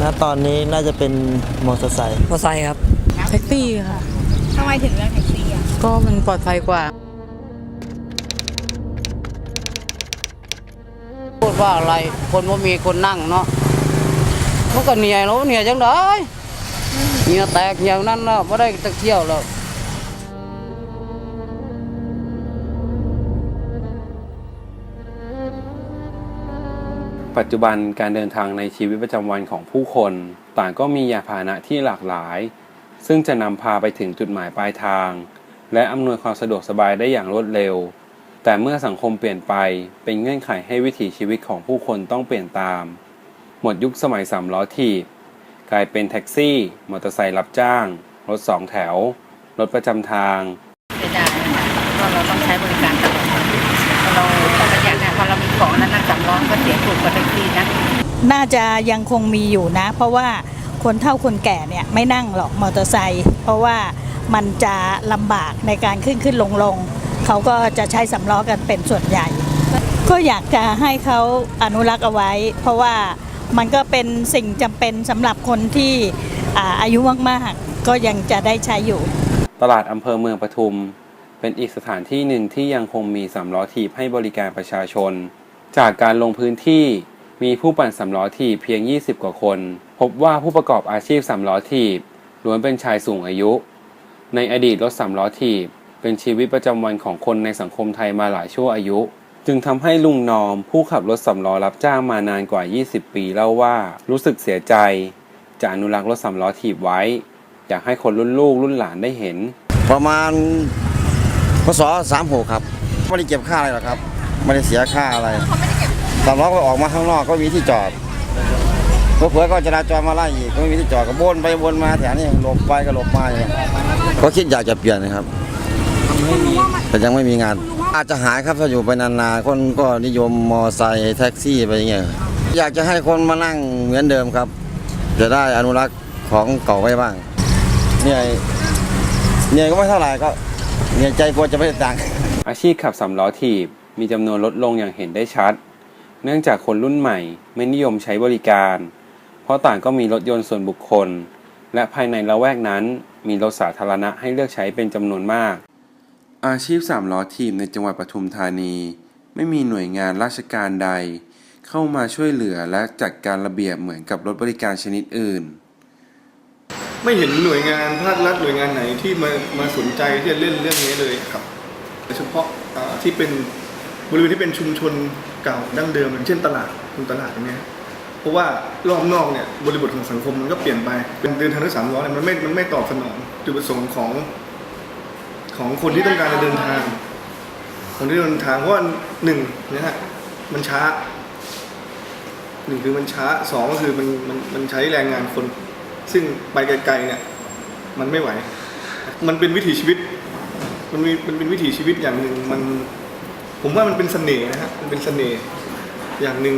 ณตอนนี้น่าจะเป็นมอเตอร์ไซค์มอเตอร์ไซค์ครับแท็กซี่ค่ะทำไมถึงเลือกแท็กซี่อะก็มันปลอดภัยกว่าพูดว่าอะไรคนว่ามีคนนั่งเนาะมันก็เหนีอยแล้วเหนีอยจังได้เหนีอยแตกอย่างนั้นแล้วไม่ได้ตะเที่ยวแล้ว ปัจจุบันการเดินทางในชีวิตประจำวันของผู้คน ต่างก็มียาพาหนะที่หลากหลาย ซึ่งจะนำพาไปถึงจุดหมายปลายทาง และอำนวยความสะดวกสบายได้อย่างรวดเร็ว แต่เมื่อสังคมเปลี่ยนไปเป็นเงื่อนไขให้วิถีชีวิตของผู้คนต้องเปลี่ยนตาม หมดยุคสมัยสามล้อถีบกลายเป็นแท็กซี่ มอเตอร์ไซค์รับจ้าง รถสองแถว รถประจำทางเสียดายนะคะก็เราต้องใช้บริการตลอดเรา ของแล้นั่งสำรองก็เสียถูกกว่าแท็กซี่นะน่าจะยังคงมีอยู่นะ เพราะว่าคนเฒ่าคนแก่เนี่ยไม่นั่งหรอกมอเตอร์ไซค์เพราะว่ามันจะลำบากในการขึ้นขึ้นลงลงเขาก็จะใช้สำล้อกันเป็นส่วนใหญ่ ก็อยากจะให้เขาอนุรักษ์เอาไว้ เพราะว่ามันก็เป็นสิ่งจำเป็นสำหรับคนที่อาอายุมากๆก็ยังจะได้ใช้อยู่ ตลาดอำเภอเมืองปทุม เป็นอีกสถานที่หนึ่งที่ยังคงมีสำล้อถีบให้บริการประชาชน จากการลงพื้นที่มีผู้ปั่นสำล้อถีบเพียง 20 กว่าคน พบว่าผู้ประกอบอาชีพสำล้อถีบล้วนเป็นชายสูงอายุ ในอดีตรถสำล้อถีบเป็นชีวิตประจำวันของคนในสังคมไทยมาหลายชั่วอายุ จึงทำให้ลุงนอม ผู้ขับรถสำล้อรับจ้างมานานกว่า 20 ปีเล่าว่า รู้สึกเสียใจ จะอนุรักษ์รถสำล้อถีบไว้ อยากให้คนรุ่นลูกรุ่นหลานได้เห็น ประมาณพศสามหกครับไม่ได้เก็บค่าอะไรหรอกครับ ไม่ได้เสียค่าอะไรสามล้อก็ออกมาข้างนอกก็มีที่จอดเผื่อๆก็จราจรมาไล่อีกก็ไม่มีที่จอดก็วนไปวนมาแถวนี้หลบไปก็หลบมาอย่างเงี้ยก็คิดอยากจะเปลี่ยนนะครับ แต่ยังไม่มีงาน อาจจะหายครับถ้าอยู่ไปนานๆคนก็นิยมมอไซค์แท็กซี่ไปอย่างเงี้ยอยากจะให้คนมานั่งเหมือนเดิมครับ จะได้อนุรักษ์ของเก่าไว้บ้างเนี่ยเนี่ยก็ไม่เท่าไหร่ก็เนี่ยใจกลัวจะไม่ได้ตังค์อาชีพขับสำล้อถีบ มีจำนวนลดลงอย่างเห็นได้ชัด เนื่องจากคนรุ่นใหม่ไม่นิยมใช้บริการ เพราะต่างก็มีรถยนต์ส่วนบุคคล และภายในละแวกนั้นมีรถสาธารณะให้เลือกใช้เป็นจำนวนมาก อาชีพสามล้อถีบในจังหวัดปทุมธานี ไม่มีหน่วยงานราชการใด เข้ามาช่วยเหลือและจัดการระเบียบเหมือนกับรถบริการชนิดอื่น ไม่เห็นหน่วยงานภาครัฐหน่วยงานไหนที่มามาสนใจที่จะเล่นเรื่องนี้เลยครับโดยเฉพาะที่เป็น บริเวณที่เป็นชุมชนเก่าดั้งเดิมอย่างเช่นตลาดตรงตลาดอย่างเงี้ยเพราะว่ารอบนอกเนี่ยบริบทของสังคมมันก็เปลี่ยนไปเป็นเดินทางด้วยสามล้อเนี่ยมันไม่มันไม่ตอบสนองจุดประสงค์ของของคนที่ต้องการจะเดินทาง คนที่เดินทางเพราะว่าหนึ่งนะฮะมันช้าหนึ่งคือมันช้าสองก็คือมันมันมันใช้แรงงานคน ซึ่งไปไกลๆเนี่ยมันไม่ไหว มันเป็นวิถีชีวิต มันมีมันเป็นวิถีชีวิตอย่างหนึ่งมัน ผมว่ามันเป็นเสน่ห์นะฮะมันเป็นเสน่ห์อย่างหนึ่ง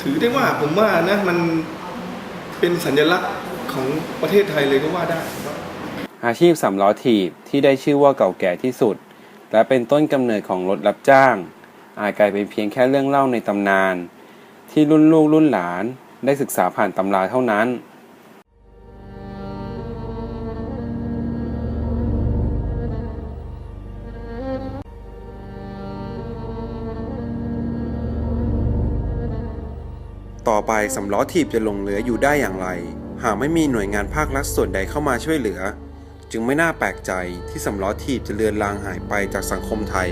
ถือได้ว่าผมว่านะมันเป็นสัญลักษณ์ของประเทศไทยเลยก็ว่าได้ อาชีพสำล้อถีบที่ได้ชื่อว่าเก่าแก่ที่สุด และเป็นต้นกำเนิดของรถรับจ้าง อาจกลายเป็นเพียงแค่เรื่องเล่าในตำนาน ที่รุ่นลูกรุ่นหลานได้ศึกษาผ่านตำราเท่านั้น ต่อไปสำล้อถีบจะหลงเหลืออยู่ได้อย่างไร หากไม่มีหน่วยงานภาครัฐส่วนใดเข้ามาช่วยเหลือ จึงไม่น่าแปลกใจที่สำล้อถีบจะเลือนลางหายไปจากสังคมไทย